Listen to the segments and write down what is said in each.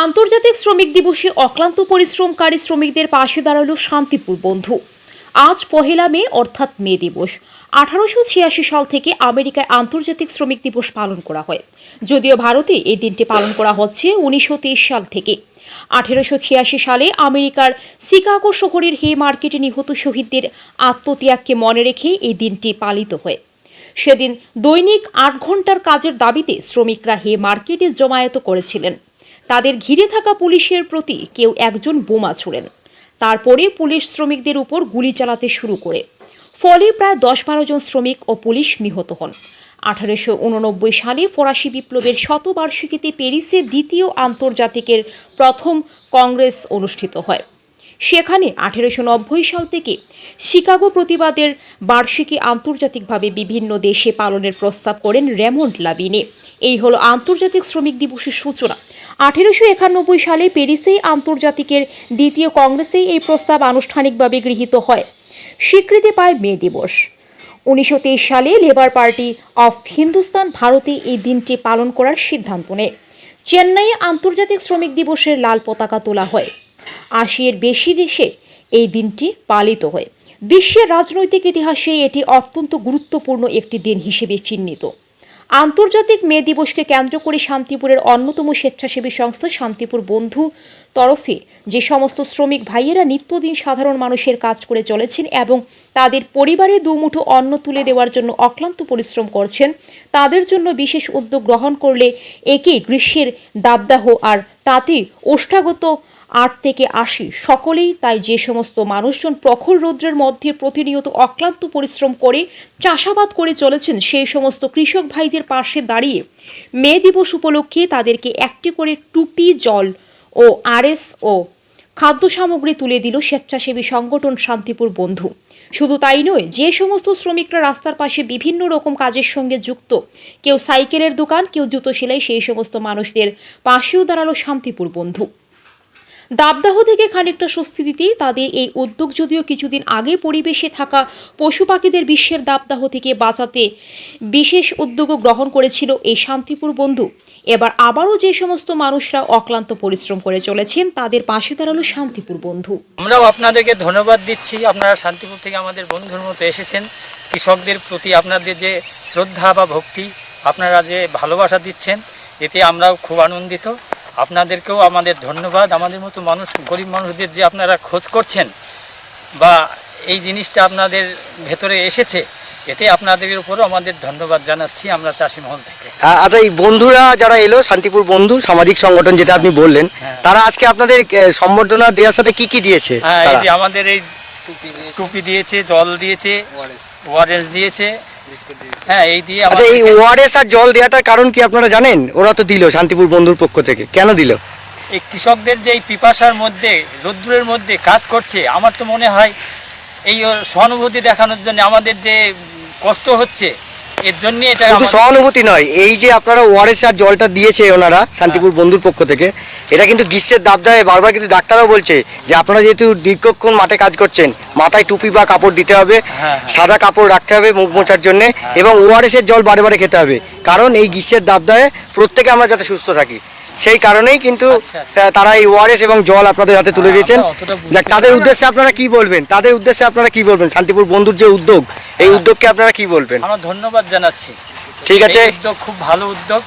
আন্তর্জাতিক শ্রমিক দিবসে অক্লান্ত পরিশ্রমকারী শ্রমিকদের পাশে দাঁড়াল শান্তিপুর বন্ধু। আজ পহেলা মে, অর্থাৎ মে দিবস। আঠারোশো ছিয়াশি সাল থেকে আমেরিকায় আন্তর্জাতিক শ্রমিক দিবস পালন করা হয়। যদিও ভারতে এই দিনটি পালন করা হচ্ছে উনিশশো তেইশ সাল থেকে। আঠেরোশো ছিয়াশি সালে আমেরিকার শিকাগো শহরের হে মার্কেটে নিহত শহীদদের আত্মত্যাগকে মনে রেখে এই দিনটি পালিত হয়। সেদিন দৈনিক আট ঘণ্টার কাজের দাবিতে শ্রমিকরা হে মার্কেটে জমায়েত করেছিলেন। তাদের ঘিরে থাকা পুলিশের প্রতি কেউ একজন বোমা ছোড়েন। তারপরে পুলিশ শ্রমিকদের উপর গুলি চালাতে শুরু করে। ফলে প্রায় দশ বারো জন শ্রমিক ও পুলিশ নিহত হন। আঠারোশো উননব্বই সালে ফরাসি বিপ্লবের শতবার্ষিকীতে প্যারিসে দ্বিতীয় আন্তর্জাতিকের প্রথম কংগ্রেস অনুষ্ঠিত হয়। সেখানে আঠেরোশো নব্বই সাল থেকে শিকাগো প্রতিবাদের বার্ষিকী আন্তর্জাতিকভাবে বিভিন্ন দেশে পালনের প্রস্তাব করেন রেমন্ড লাবিনে। এই হলো আন্তর্জাতিক শ্রমিক দিবসের সূচনা। আঠেরোশো একানব্বই সালে প্যারিসেই আন্তর্জাতিকের দ্বিতীয় কংগ্রেসেই এই প্রস্তাব আনুষ্ঠানিকভাবে গৃহীত হয়। স্বীকৃতি পায় মে দিবস। উনিশশো তেইশ সালে লেবার পার্টি অফ হিন্দুস্তান ভারতে এই দিনটি পালন করার সিদ্ধান্ত নেয়। চেন্নাইয়ে আন্তর্জাতিক শ্রমিক দিবসের লাল পতাকা তোলা হয়। আশি এর বেশি দেশে এই দিনটি পালিত হয়। বিশ্বের রাজনৈতিক ইতিহাসে এটি অত্যন্ত গুরুত্বপূর্ণ একটি দিন হিসেবে চিহ্নিত। আন্তর্জাতিক মে দিবসকে কেন্দ্র করে শান্তিপুরের অন্যতম স্বেচ্ছাসেবী সংস্থা শান্তিপুর বন্ধু তরফে যে সমস্ত শ্রমিক ভাইয়েরা নিত্যদিন সাধারণ মানুষের কাজ করে চলেছেন এবং তাদের পরিবারে দুমুঠো অন্ন তুলে দেওয়ার জন্য অক্লান্ত পরিশ্রম করছেন, তাদের জন্য বিশেষ উদ্যোগ গ্রহণ করলে একে গ্রীষ্মের দাবদাহ আর তাতে ওষ্ঠাগত আট থেকে আশি। সকলেই তাই যে সমস্ত মানুষজন প্রখর রৌদ্রের মধ্যে প্রতিনিয়ত অক্লান্ত পরিশ্রম করে চাষাবাদ করে চলেছেন, সেই সমস্ত কৃষক ভাইদের পাশে দাঁড়িয়ে মে দিবস উপলক্ষে তাদেরকে একটি করে টুপি, জল ও আরএস ও খাদ্য সামগ্রী তুলে দিল স্বেচ্ছাসেবী সংগঠন শান্তিপুর বন্ধু। শুধু তাই নয়, যে সমস্ত শ্রমিকরা রাস্তার পাশে বিভিন্ন রকম কাজের সঙ্গে যুক্ত, কেউ সাইকেলের দোকান, কেউ জুতো সেলাই, সেই সমস্ত মানুষদের পাশেও দাঁড়াল শান্তিপুর বন্ধু। দাবদাহ থেকে খানিকটা স্বস্তি দিতেই তাদের এই উদ্যোগ যদিও কিছুদিন আগে পরিবেশে থাকা পশু পাখিদের বিশ্বের দাবদাহ থেকে বাঁচাতে বিশেষ উদ্যোগও গ্রহণ করেছিল এই শান্তিপুর বন্ধু। এবার আবারও যে সমস্ত মানুষরা অক্লান্ত পরিশ্রম করে চলেছেন, তাদের পাশে দাঁড়াল শান্তিপুর বন্ধু। আমরাও আপনাদেরকে ধন্যবাদ দিচ্ছি। আপনারা শান্তিপুর থেকে আমাদের বন্ধুর মতো এসেছেন। কৃষকদের প্রতি আপনাদের যে শ্রদ্ধা বা ভক্তি, আপনারা যে ভালোবাসা দিচ্ছেন, এতে আমরাও খুব আনন্দিত। আপনাদেরকেও আমাদের ধন্যবাদ। আমাদের মতো মানুষ গরিব মানুষদের যে আপনারা খোঁজ করছেন বা এই জিনিসটা আপনাদের ভেতরে এসেছে এতে আপনাদের উপরও আমাদের ধন্যবাদ জানাচ্ছি আমরা চাষি মহল থেকে। আচ্ছা এই বন্ধুরা যারা এলো শান্তিপুর বন্ধু সামাজিক সংগঠন যেটা আপনি বললেন হ্যাঁ। তারা আজকে আপনাদের সম্বর্ধনা দেওয়ার সাথে কি কি দিয়েছে হ্যাঁ এই যে আমাদের এই টুপি দিয়েছে। জল দিয়েছে ওয়ারেন্স দিয়েছে। হ্যাঁ এই দিয়ে আচ্ছা এই ওআরএস আর জল দেওয়াটার কারণ কি আপনারা জানেন? ওরা তো দিল শান্তিপুর বন্ধুর পক্ষ থেকে। কেন দিল? এই কৃষকদের যে এই পিপাসার মধ্যে রোদ্দুরের মধ্যে কাজ করছে আমার তো মনে হয় এই সহানুভূতি দেখানোর জন্য আমাদের যে কষ্ট হচ্ছে এর জন্য এটা শুধু সহানুভূতি নয় এই যে আপনারা ওআরএস আর জলটা দিয়েছে ওনারা শান্তিপুর হ্যাঁ। বন্ধুর পক্ষ থেকে এটা কিন্তু গ্রীষ্মের দাবদাহে বারবার কিন্তু ডাক্তারও বলছে যে আপনারা যেহেতু দীর্ঘক্ষণ মাঠে কাজ করছেন মাথায় টুপি বা কাপড় দিতে হবে হ্যাঁ। সাদা কাপড় রাখতে হবে মুখ মোছার জন্য এবং ওআরএস এর জল বারে বারে খেতে হবে। কারণ এই গ্রীষ্মের দাবদাহে প্রত্যেকে আমরা যাতে সুস্থ থাকি। সেই কারণেই কিন্তু আচ্ছা, আচ্ছা। তারা এই ওআরএস এবং জল আপনাদের হাতে তুলে হ্যাঁ, দিয়েছেন। তাদের উদ্দেশ্যে আপনারা কি বলবেন? তাদের উদ্দেশ্যে আপনারা কি বলবেন? শান্তিপুর বন্ধুর যে উদ্যোগ এই হ্যাঁ। উদ্যোগকে আপনারা কি বলবেন? আমরা ধন্যবাদ জানাচ্ছি। ঠিক আছে। উদ্যোগ খুব ভালো উদ্যোগ।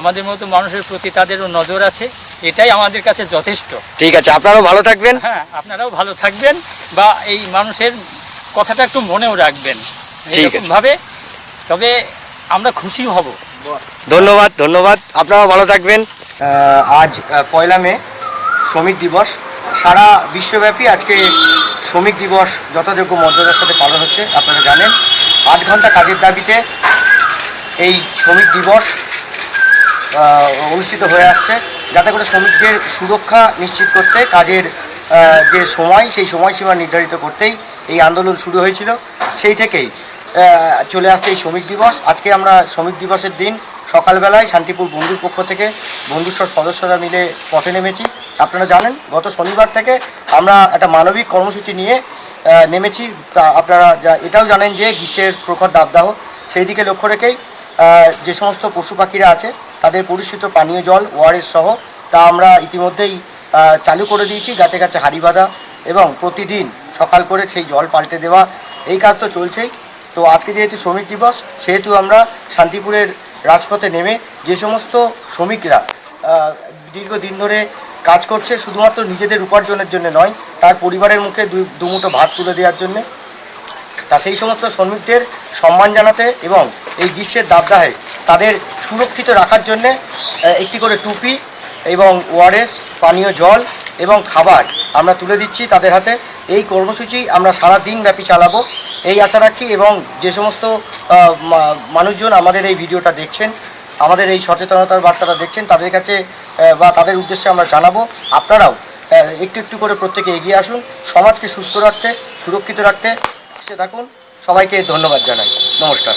আমাদের মতো মানুষের প্রতি তাদেরও নজর আছে। এটাই আমাদের কাছে যথেষ্ট। ঠিক আছে আপনারাও ভালো থাকবেন। হ্যাঁ আপনারাও ভালো থাকবেন বা এই মানুষের কথাটা একটু মনেও রাখবেন ঠিক আছে। ভাবে তবে আমরা খুশি হব। ধন্যবাদ ধন্যবাদ। আপনারাও ভালো থাকবেন। আজ পয়লা মে শ্রমিক দিবস। সারা বিশ্বব্যাপী আজকে শ্রমিক দিবস যথাযোগ্য মর্যাদার সাথে পালন হচ্ছে আপনারা জানেন। আট ঘণ্টা কাজের দাবিতে এই শ্রমিক দিবস অনুষ্ঠিত হয়ে আসছে। যাতে করে শ্রমিকদের সুরক্ষা নিশ্চিত করতে কাজের যে সময়, সেই সময়সীমা নির্ধারিত করতেই এই আন্দোলন শুরু হয়েছিল। সেই থেকেই চলে আসছে এই শ্রমিক দিবস। আজকে আমরা শ্রমিক দিবসের দিন সকালবেলায় শান্তিপুর বন্ধুর পক্ষ থেকে বন্ধুর সব সদস্যরা মিলে পথে নেমেছি। আপনারা জানেন, গত শনিবার থেকে আমরা একটা মানবিক কর্মসূচি নিয়ে নেমেছি। আপনারা যা, এটাও জানেন যে গ্রীষ্মের প্রখর দাবদাহ। সেই দিকে লক্ষ্য রেখেই যে সমস্ত পশু পাখিরা আছে তাদের পরিষ্কৃত পানীয় জল, ওয়ারের সহ, তা আমরা ইতিমধ্যেই চালু করে দিয়েছি, গাছে গাছে হাড়ি বাঁধা এবং প্রতিদিন সকাল করে সেই জল পাল্টে দেওয়া, এই কাজ তো চলছেই। তো আজকে যেহেতু শ্রমিক দিবস, সেহেতু আমরা শান্তিপুরের রাজপথে নেমে যে সমস্ত শ্রমিকরা দীর্ঘদিন ধরে কাজ করছে, শুধুমাত্র নিজেদের উপার্জনের জন্য নয়, তার পরিবারের মুখে দুই দুমুঠো ভাত তুলে দেওয়ার জন্যে। তা সেই সমস্ত শ্রমিকদের সম্মান জানাতে এবং এই গ্রীষ্মের দাবদাহে তাদের সুরক্ষিত রাখার জন্যে একটি করে টুপি এবং ওয়ারেস পানীয় জল এবং খাবার আমরা তুলে দিচ্ছি তাদের হাতে। এই কর্মসূচি আমরা সারা দিন ব্যাপী চালাবো। এই আশা রাখছি এবং যে সমস্ত মানুষজন আমাদের এই ভিডিওটা দেখছেন, আমাদের এই সচেতনতার বার্তাটা দেখছেন, তাদের কাছে বা তাদের উদ্দেশ্যে আমরা জানাব। আপনারাও একটু একটু করে প্রত্যেকে এগিয়ে আসুন, সমাজকে সুস্থ রাখতে, সুরক্ষিত রাখতে। পাশে থাকুন। সবাইকে ধন্যবাদ জানাই। নমস্কার।